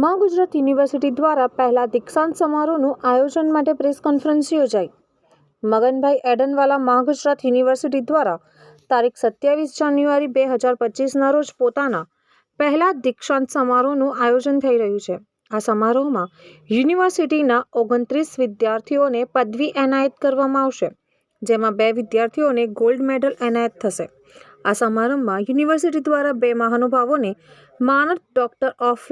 મા ગુજરાત યુનિવર્સિટી દ્વારા પહેલા દીક્ષાંત સમારોહનું આયોજન માટે પ્રેસ કોન્ફરન્સ યોજાઈ. મગનભાઈ એડનવાલા મા ગુજરાત યુનિવર્સિટી દ્વારા તારીખ સત્યાવીસ જાન્યુઆરી બે હજાર પચીસના રોજ પોતાના પહેલા દીક્ષાંત સમારોહનું આયોજન થઈ રહ્યું છે. આ સમારોહમાં યુનિવર્સિટીના ઓગણત્રીસ વિદ્યાર્થીઓને પદવી એનાયત કરવામાં આવશે, જેમાં બે વિદ્યાર્થીઓને ગોલ્ડ મેડલ એનાયત થશે. આ સમારંભમાં યુનિવર્સિટી દ્વારા બે મહાનુભાવોને માનદ ડોક્ટર ઓફ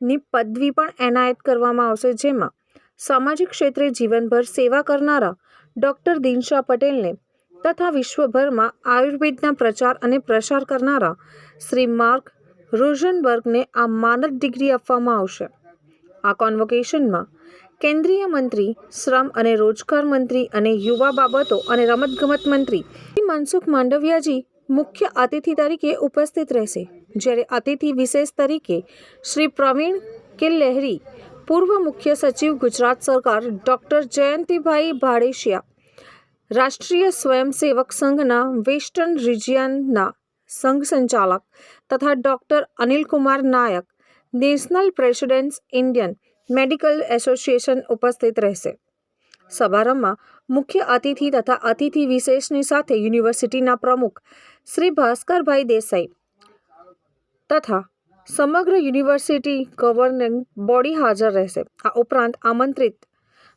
લેટરની પદવી પણ એનાયત કરવામાં આવશે, જેમાં સામાજિક ક્ષેત્રે જીવનભર સેવા કરનારા ડૉક્ટર દિનશા પટેલને તથા વિશ્વભરમાં આયુર્વેદના પ્રચાર અને પ્રસાર કરનારા શ્રી માર્ક રોઝનબર્ગને આ માનદ ડિગ્રી આપવામાં આવશે. આ કોન્વોકેશનમાં કેન્દ્રીય મંત્રી, શ્રમ અને રોજગાર મંત્રી અને યુવા બાબતો અને રમતગમત મંત્રી મનસુખ માંડવિયાજી મુખ્ય અતિથિ તરીકે ઉપસ્થિત રહેશે. જ્યારે અતિથિ વિશેષ તરીકે શ્રી પ્રવીણ કે લહેરી પૂર્વ મુખ્ય સચિવ ગુજરાત સરકાર ડૉક્ટર જયંતિભાઈ ભાડેશિયા, રાષ્ટ્રીય સ્વયંસેવક સંઘના વેસ્ટર્ન રિજિયનના સંઘ સંચાલક તથા doctor Anilkumar Nayak, national presidents Indian medical association ઉપસ્થિત રહેશે. સમારંભમાં મુખ્ય અતિથિ તથા અતિથિ વિશેષની સાથે યુનિવર્સિટીના પ્રમુખ શ્રી ભાસ્કરભાઈ દેસાઈ તથા સમગ્ર યુનિવર્સિટી ગવર્નિંગ બોડી હાજર રહેશે. આ ઉપરાંત આમંત્રિત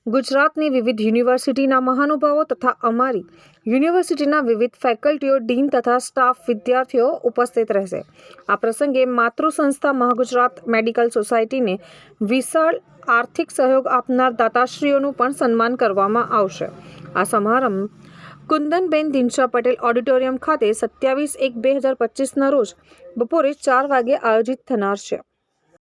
ગુજરાતની વિવિધ યુનિવર્સિટીના મહાનુભાવો તથા અમારી યુનિવર્સિટીના વિવિધ ફેકલ્ટીઓ, ડીન તથા સ્ટાફ વિદ્યાર્થીઓ ઉપસ્થિત રહેશે. આ પ્રસંગે માતૃ સંસ્થા મહાગુજરાત મેડિકલ સોસાયટીને વિશાળ આર્થિક સહયોગ આપનાર દાતાશ્રીઓનું પણ સન્માન કરવામાં આવશે. આ સમારંભ કુંદનબેન દિનશા પટેલ ઓડિટોરિયમ ખાતે સત્યાવીસ એક બે હજાર પચીસના રોજ બપોરે ચાર વાગે આયોજિત થનાર છે.